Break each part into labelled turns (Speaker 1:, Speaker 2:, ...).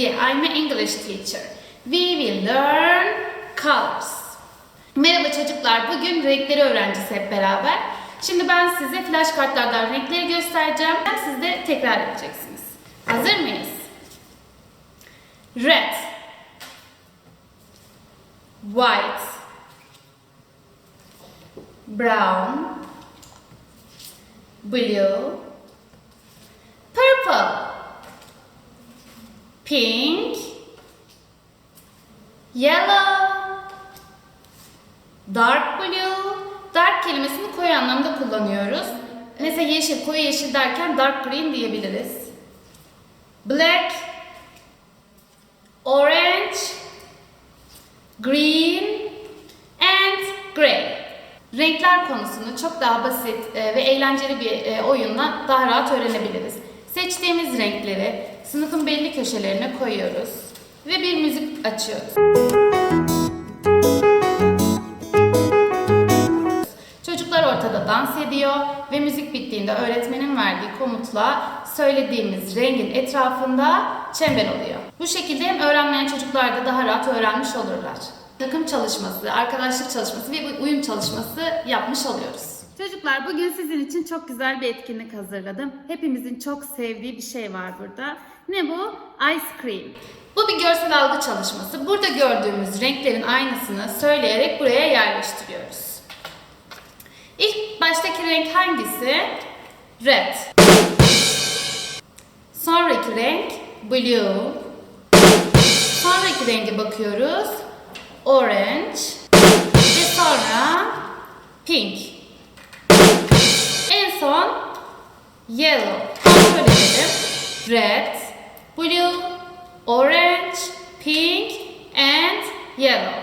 Speaker 1: Sezgi. I'm an English teacher. We will learn colors. Merhaba çocuklar. Bugün renkleri öğreneceğiz hep beraber. Şimdi ben size flash kartlardan renkleri göstereceğim. Siz de tekrar edeceksiniz. Hazır mıyız? Red. White. Brown. Blue. Purple. Pink. Yellow. Dark blue. Dark kelimesini koyu anlamda kullanıyoruz. Mesela yeşil, koyu yeşil derken dark green diyebiliriz. Black. Orange. Green. And gray. Renkler konusunu çok daha basit e, ve eğlenceli bir e, oyunla daha rahat öğrenebiliriz. Seçtiğimiz renkleri sınıfın belli köşelerine koyuyoruz ve bir müzik açıyoruz. Çocuklar ortada dans ediyor ve müzik bittiğinde öğretmenin verdiği komutla söylediğimiz rengin etrafında çember oluyor. Bu şekilde hem öğrenmeyen çocuklar da daha rahat öğrenmiş olurlar. Takım çalışması, arkadaşlık çalışması ve uyum çalışması yapmış oluyoruz. Çocuklar bugün sizin için çok güzel bir etkinlik hazırladım. Hepimizin çok sevdiği bir şey var burada. Ne bu? Ice cream. Bu bir görsel algı çalışması. Burada gördüğümüz renklerin aynısını söyleyerek buraya yerleştiriyoruz. İlk baştaki renk hangisi? Red. Sonraki renk blue. Sonraki renge bakıyoruz. Orange. Ve sonra pink. Son yellow. Kontrol edelim. Red, blue, orange, pink and yellow.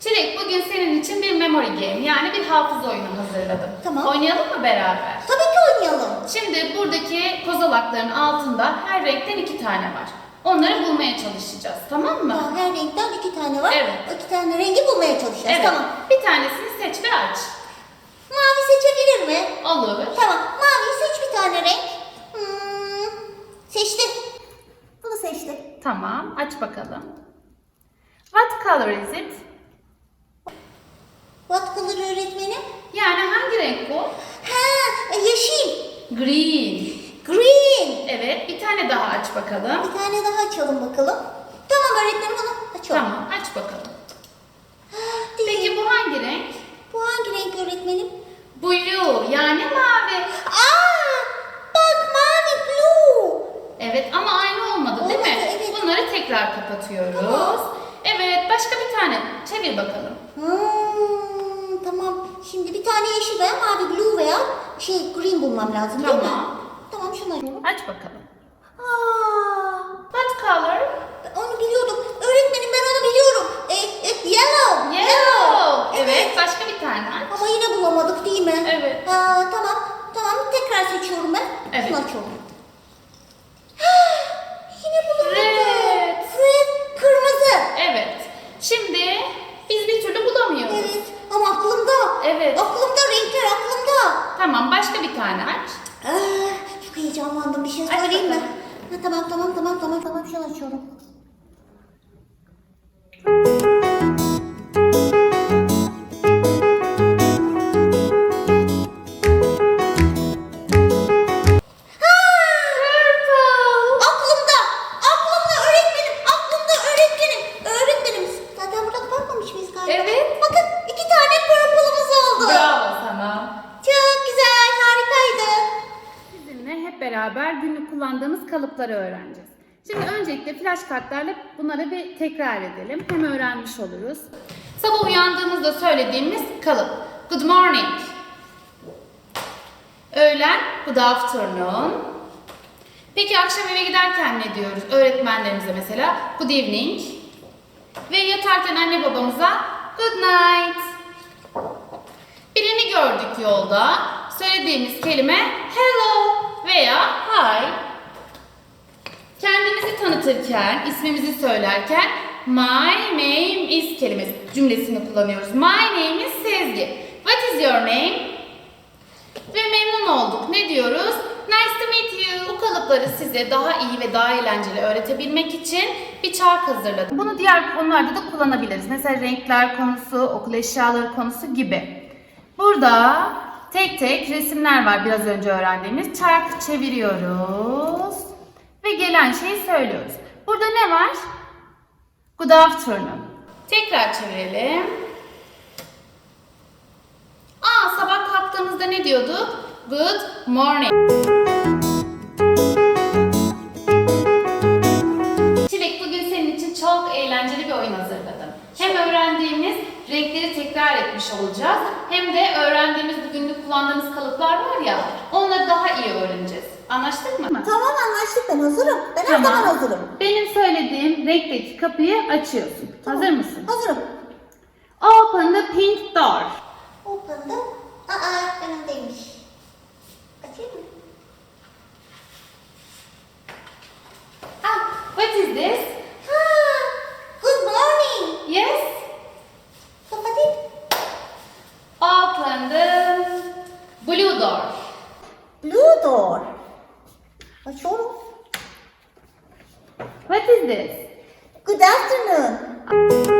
Speaker 1: Çilek bugün senin için bir memory game yani bir hafıza oyunu hazırladım.
Speaker 2: Tamam.
Speaker 1: Oynayalım mı beraber?
Speaker 2: Tabii ki oynayalım.
Speaker 1: Şimdi buradaki kozalakların altında her renkten iki tane var. Onları bulmaya çalışacağız tamam mı?
Speaker 2: Her renkten iki tane var.
Speaker 1: Evet.
Speaker 2: İki tane rengi bulmaya çalışacağız.
Speaker 1: Evet.
Speaker 2: Tamam.
Speaker 1: Bir tanesini seç ve aç.
Speaker 2: Seçebilir mi?
Speaker 1: Olur.
Speaker 2: Tamam. Mavi seç bir tane renk. Hmm, seçti. Bunu seçti.
Speaker 1: Tamam. Aç bakalım. What color is it?
Speaker 2: What color öğretmenim?
Speaker 1: Yani hangi renk bu?
Speaker 2: Ha, e, yeşil.
Speaker 1: Green.
Speaker 2: Green.
Speaker 1: Evet. Bir tane daha aç bakalım.
Speaker 2: Bir tane daha açalım bakalım. Tamam öğretmenim bunu açalım.
Speaker 1: Tamam. Aç bakalım. Peki bu hangi renk?
Speaker 2: Bu hangi renk öğretmenim?
Speaker 1: Blue. Yani mavi.
Speaker 2: Aa, bak mavi blue.
Speaker 1: Evet ama aynı olmadı değil mi?
Speaker 2: Olmadı, evet.
Speaker 1: Bunları tekrar kapatıyoruz.
Speaker 2: Tamam.
Speaker 1: Evet. Başka bir tane. Çevir bakalım.
Speaker 2: Hmm, tamam. Şimdi bir tane yeşil veya mavi blue veya şey green bulmam lazım değil mi?
Speaker 1: Tamam.
Speaker 2: Tamam açalım.
Speaker 1: Aç bakalım.
Speaker 2: Aa,
Speaker 1: What color?
Speaker 2: onu biliyordum. Öğretmenim ben onu biliyorum. E, e, yellow.
Speaker 1: Yellow. Evet. Başka aç.
Speaker 2: Ama yine bulamadık değil mi?
Speaker 1: Evet.
Speaker 2: Aa, tamam. Tamam tekrar seçiyorum ben.
Speaker 1: Evet.
Speaker 2: Şunu açıyorum. yine bulamadım.
Speaker 1: Red.
Speaker 2: Red. Kırmızı.
Speaker 1: Evet. Şimdi biz bir türlü bulamıyoruz.
Speaker 2: Evet. Ama aklımda.
Speaker 1: Evet.
Speaker 2: Aklımda renkler aklımda.
Speaker 1: Tamam başka bir tane aç.
Speaker 2: Ah, çok heyecanlandım. Bir şey söyleyeyim mi? Ha, tamam tamam tamam tamam tamam şunu açıyorum.
Speaker 1: Beraber günlük kullandığımız kalıpları öğreneceğiz. Şimdi öncelikle flash kartlarla bunları bir tekrar edelim. Hem öğrenmiş oluruz. Sabah uyandığımızda söylediğimiz kalıp. Good morning. Öğlen good afternoon. Peki akşam eve giderken ne diyoruz? Öğretmenlerimize mesela good evening. Ve yatarken anne babamıza good night. Birini gördük yolda. Söylediğimiz kelime hello veya hi. Kendimizi tanıtırken, ismimizi söylerken my name is kelimesi cümlesini kullanıyoruz. My name is Sezgi. What is your name? Ve memnun olduk. Ne diyoruz? Nice to meet you. Bu kalıpları size daha iyi ve daha eğlenceli öğretebilmek için bir çark hazırladım. Bunu diğer konularda da kullanabiliriz. Mesela renkler konusu, okul eşyaları konusu gibi. Burada tek tek resimler var biraz önce öğrendiğimiz. Çarkı çeviriyoruz ve gelen şeyi söylüyoruz. Burada ne var? Good afternoon. Tekrar çevirelim. Aa sabah kalktığımızda ne diyorduk? Good morning. Etmiş olacağız hem de öğrendiğimiz bu günlük kullandığımız kalıplar var ya onları daha iyi öğreneceğiz. Anlaştık mı?
Speaker 2: Tamam anlaştık ben hazırım. Ben her zaman hazırım.
Speaker 1: Benim söylediğim renkteki kapıyı açıyorsun. Hazır mısın?
Speaker 2: Hazırım.
Speaker 1: Open the pink door.
Speaker 2: Open the... Aa önümdeymiş. Açayım mı?
Speaker 1: Ah, what is this? What is this?
Speaker 2: Good afternoon.